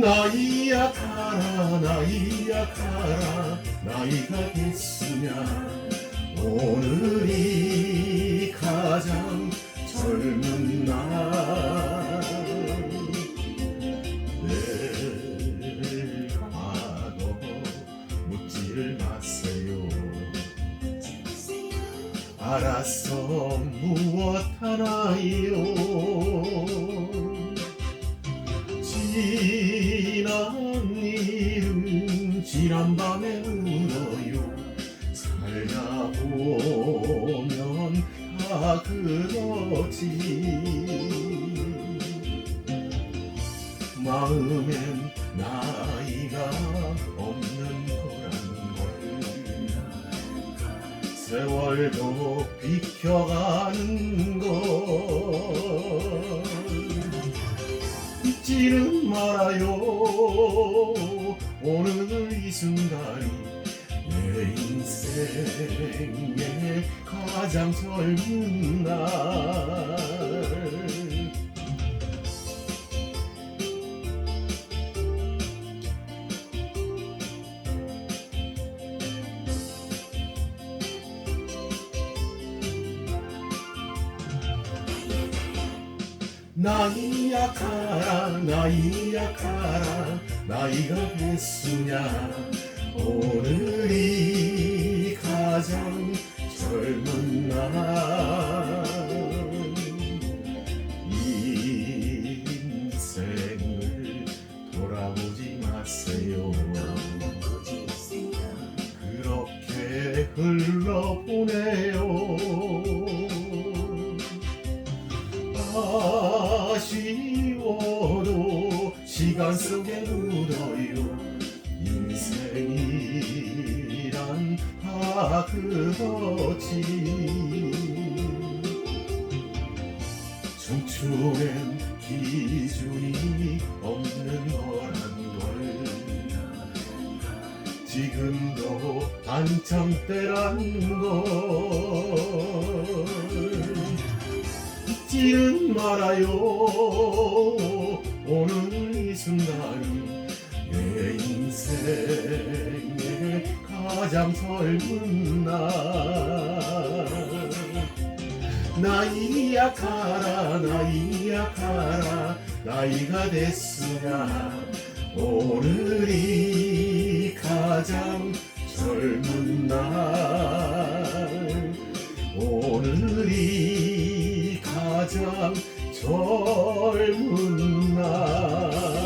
나이야 가라 나이야 가라 나이가 됐으냐 오늘이 가장 젊은 날. 알았어 무엇 하나요 지 지난 밤에 울어요. 살다 보면 다 그렇지. 마음엔 나이가 없는 거란 걸. 세월도 비켜가는 걸. 잊지는 말아요 오늘 이 순간이 내 인생의 가장 젊은 날. 나이야 가라 나이야 가라 나이가 됐으냐? 오늘이 가장 젊은 날. 인생을 돌아보지 마세요. 흘러보내요. 아쉬워도 시간 속에 묻어요. 인생이란 다 그렇지 청춘엔 기준이 없는 거란 걸. 지금도 한창 때란 걸. 잊지는 말아요 오늘 이 순간이 내 인생의 가장 젊은 날. 나이야 가라 나이야 가라 나이가 됐으냐 오늘이 가장 젊은 날. 오늘이 가장 젊은 না